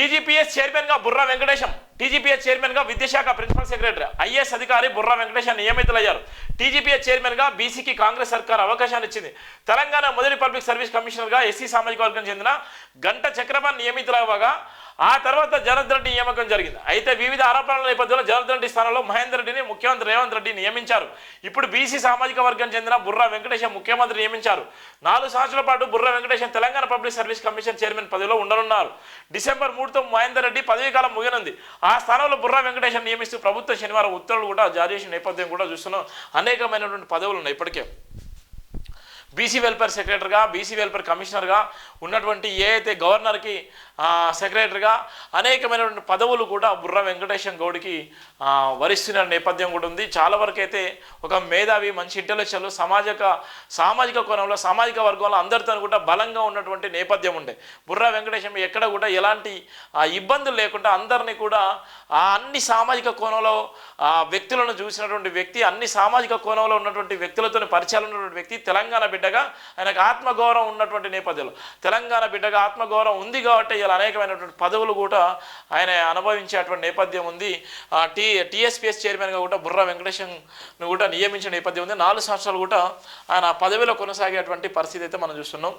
TGPS చైర్మన్గా Borra Venkatesham TGPS చైర్మన్గా విద్యాశాఖ ప్రిన్సిపల్ సెక్రటరీ ఐఏఎస్ అధికారి బుర్రా వెంకటేశం నియమితులయ్యారు. టీజీపీఎస్ చైర్మన్గా బీసీకి కాంగ్రెస్ సర్కార్ అవకాశాన్ని ఇచ్చింది. తెలంగాణ మొదటి పబ్లిక్ సర్వీస్ కమిషనర్గా ఎస్సీ సామాజిక వర్గం చెందిన గంట చక్రపాణి నియమితులవ్వగా ఆ తర్వాత జనార్దన్ రెడ్డి నియామకం జరిగింది. అయితే వివిధ ఆరోపణల నేపథ్యంలో జనార్దన్ రెడ్డి స్థానంలో మహేందర్ రెడ్డిని ముఖ్యమంత్రి రేవంత్ రెడ్డి నియమించారు. ఇప్పుడు బీసీ సామాజిక వర్గం చెందిన బుర్రా వెంకటేశం ముఖ్యమంత్రి నియమించారు. నాలుగు సంవత్సరాల పాటు Burra Venkatesham Telangana public service commission chairman పదవిలో ఉండనున్నారు. డిసెంబర్ మూడుతో మహేందర్ రెడ్డి పదవీ కాలం ముగినుంది ఆ స్థానంలో బుర్రా వెంకటేశం నియమిస్తూ ప్రభుత్వం శనివారం ఉత్తర్వులు కూడా జారీ చేసిన నేపథ్యం కూడా చూస్తున్నాం. అనేకమైనటువంటి పదవులు ఉన్నాయి ఇప్పటికే. బీసీ వెల్ఫేర్ సెక్రటరీగా బీసీ వెల్ఫేర్ కమిషనర్గా ఉన్నటువంటి ఏ అయితే గవర్నర్కి సెక్రటరీగా అనేకమైనటువంటి పదవులు కూడా బుర్ర వెంకటేశం గౌడ్కి వరిస్తున్న నేపథ్యం కూడా ఉంది. చాలా వరకు అయితే ఒక మేధావి మంచి ఇంటలెక్చువల్ సామాజిక సామాజిక కోణంలో సామాజిక వర్గంలో అందరితో కూడా బలంగా ఉన్నటువంటి నేపథ్యం ఉండే. బుర్ర వెంకటేశం ఎక్కడ కూడా ఎలాంటి ఇబ్బందులు లేకుండా అందరినీ కూడా ఆ అన్ని సామాజిక కోణంలో ఆ, వ్యక్తులను చూసినటువంటి వ్యక్తి అన్ని సామాజిక కోణంలో ఉన్నటువంటి వ్యక్తులతో పరిచయాలు ఉన్నటువంటి వ్యక్తి తెలంగాణ బిడ్డగా ఆయనకు ఆత్మగౌరవం ఉన్నటువంటి నేపథ్యంలో. తెలంగాణ బిడ్డగా ఆత్మగౌరవం ఉంది కాబట్టి ఇలా అనేకమైనటువంటి పదవులు కూడా ఆయన అనుభవించేటువంటి నేపథ్యం ఉంది. ఆ, టీ టీఎస్పీఎస్ చైర్మన్గా కూడా బుర్రా వెంకటేశ్ను కూడా నియమించిన నేపథ్యం ఉంది. నాలుగు సంవత్సరాలు కూడా ఆయన పదవిలో కొనసాగేటువంటి పరిస్థితి అయితే మనం చూస్తున్నాం.